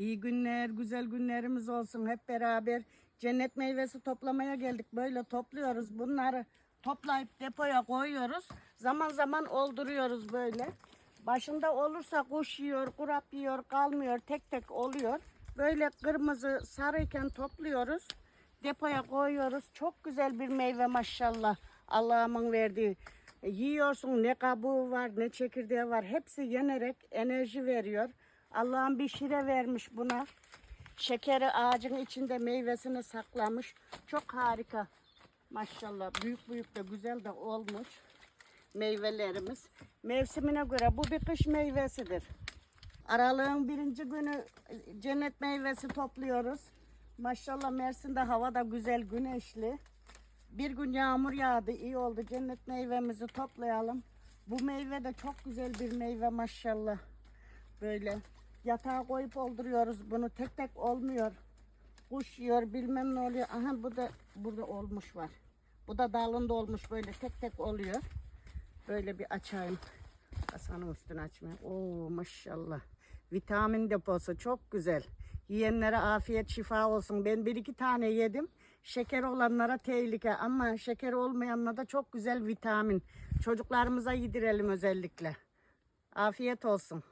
İyi günler, güzel günlerimiz olsun hep beraber. Cennet meyvesi toplamaya geldik. Böyle topluyoruz. Bunları toplayıp depoya koyuyoruz. Zaman zaman olduruyoruz böyle. Başında olursa kuş yiyor, kurap yiyor, kalmıyor. Tek tek oluyor. Böyle kırmızı sarıyken topluyoruz. Depoya koyuyoruz. Çok güzel bir meyve maşallah. Allah'ımın verdiği. Yiyorsun ne kabuğu var ne çekirdeği var. Hepsi yenerek enerji veriyor. Allah'ın bir şire vermiş buna. Şekeri ağacın içinde meyvesini saklamış. Çok harika. Maşallah büyük büyük de güzel de olmuş meyvelerimiz. Mevsimine göre bu bir kış meyvesidir. Aralığın birinci günü cennet meyvesi topluyoruz. Maşallah Mersin'de hava da güzel güneşli. Bir gün yağmur yağdı iyi oldu. Cennet meyvemizi toplayalım. Bu meyve de çok güzel bir meyve maşallah. Böyle yatağa koyup olduruyoruz bunu. Tek tek olmuyor. Kuş yiyor bilmem ne oluyor. Aha bu da burada olmuş var. Bu da dalında olmuş böyle tek tek oluyor. Böyle bir açayım. Kasanın üstünü açmayayım. Oo maşallah. Vitamin deposu çok güzel. Yiyenlere afiyet şifa olsun. Ben bir iki tane yedim. Şeker olanlara tehlike ama şeker olmayanlara da çok güzel vitamin. Çocuklarımıza yedirelim özellikle. Afiyet olsun.